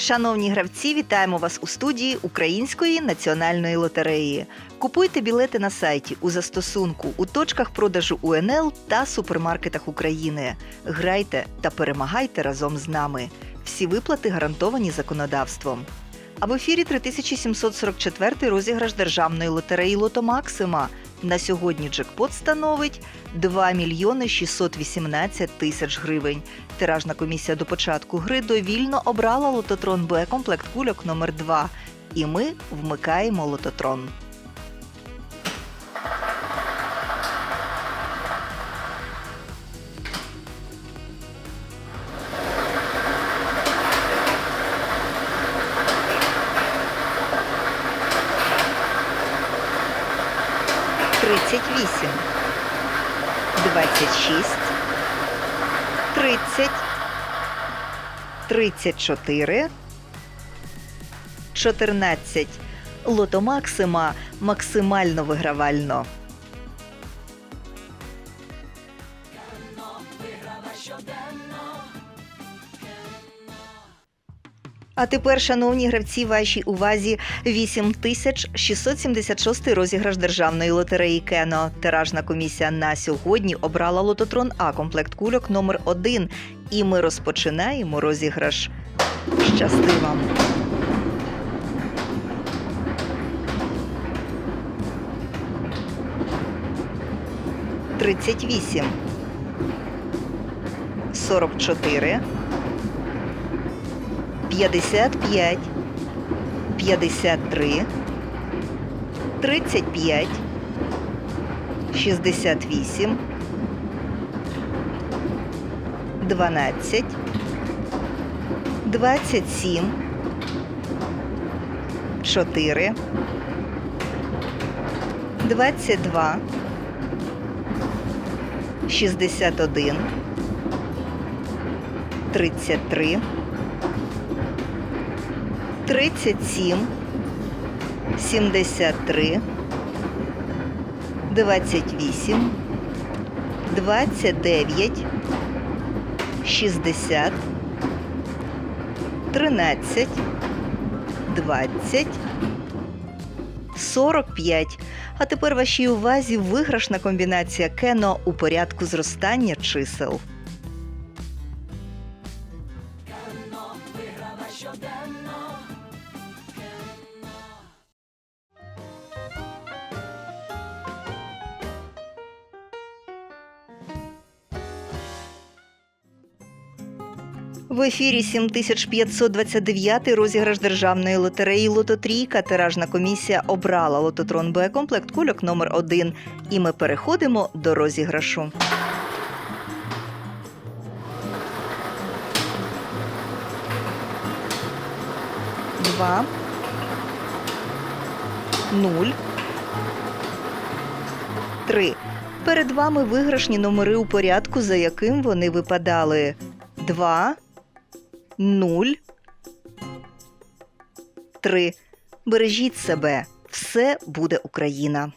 Шановні гравці, вітаємо вас у студії Української національної лотереї. Купуйте білети на сайті у застосунку у точках продажу УНЛ та супермаркетах України. Грайте та перемагайте разом з нами. Всі виплати гарантовані законодавством. А в ефірі 3744 розіграш державної лотереї Лото Максима. На сьогодні джекпот становить 2 мільйони 618 тисяч гривень. Тиражна комісія до початку гри довільно обрала лототрон Б комплект кульок номер 2 І ми вмикаємо лототрон. Тридцять вісім, двадцять шість, тридцять, тридцять чотири, чотирнадцять. Лото Максима максимально вигравально. А тепер, шановні гравці, вашій увазі 8676 розіграш державної лотереї Кено. Тиражна комісія на сьогодні обрала лототрон А комплект кульок номер 1 І ми розпочинаємо розіграш. Щасти вам! Тридцять вісім. Сорок чотири. 55, 53, 35, 68, 12, 27, 4, 22, 61, 33, 37, 73, 28, 29, 60, 13, 20, 45. А тепер вашій увазі виграшна комбінація кено у порядку зростання чисел. В ефірі 7529 розіграш державної лотереї Лототрійка. Тиражна комісія обрала лототрон Б комплект кульок номер 1 І ми переходимо до розіграшу. Два. Нуль. Три. Перед вами виграшні номери у порядку, за яким вони випадали. Два. Нуль. Три. Бережіть себе. Все буде Україна.